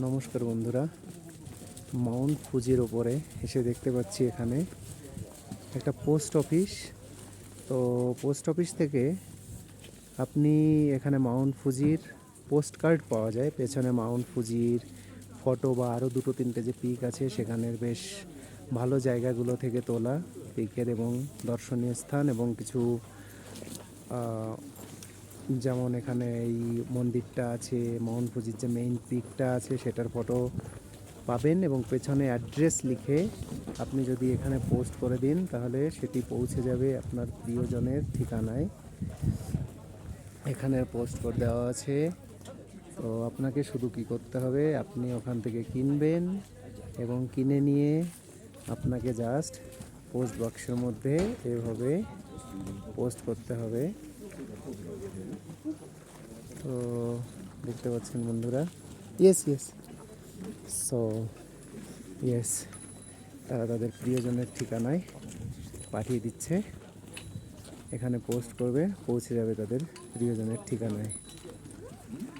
নমস্কার বন্ধুরা। মাউন্ট ফুজির ওপরে এসে দেখতে পাচ্ছি এখানে একটা পোস্ট অফিস। তো পোস্ট অফিস থেকে আপনি এখানে মাউন্ট ফুজির পোস্ট কার্ড পাওয়া যায়। পেছনে মাউন্ট ফুজির ফটো বা আরও দুটো তিনটে যে পিক আছে সেখানের বেশ ভালো জায়গাগুলো থেকে তোলা। পিকের এবং দর্শনীয় স্থান এবং কিছু যেমন এখানে এই মন্দিরটা আছে মাউন্ট ফুজির যে মেইন পিকটা আছে, সেটার ফটো পাবেন এবং পেছনে অ্যাড্রেস লিখে আপনি যদি এখানে পোস্ট করে দিন, তাহলে সেটি পৌঁছে যাবে আপনার প্রিয়জনের ঠিকানায়। এখানে পোস্ট করে দেওয়া আছে। তো আপনাকে শুধু কি করতে হবে, আপনি ওখান থেকে কিনবেন এবং কিনে নিয়ে আপনাকে জাস্ট পোস্ট বক্সের মধ্যে এভাবে পোস্ট করতে হবে। তো দেখতে পাচ্ছেন বন্ধুরা। ইয়েস ইয়েস সো ইয়েস তারা তাদের প্রিয়জনের ঠিকানায় পাঠিয়ে দিচ্ছে। এখানে পোস্ট করবে, পৌঁছে যাবে তাদের প্রিয়জনের ঠিকানায়।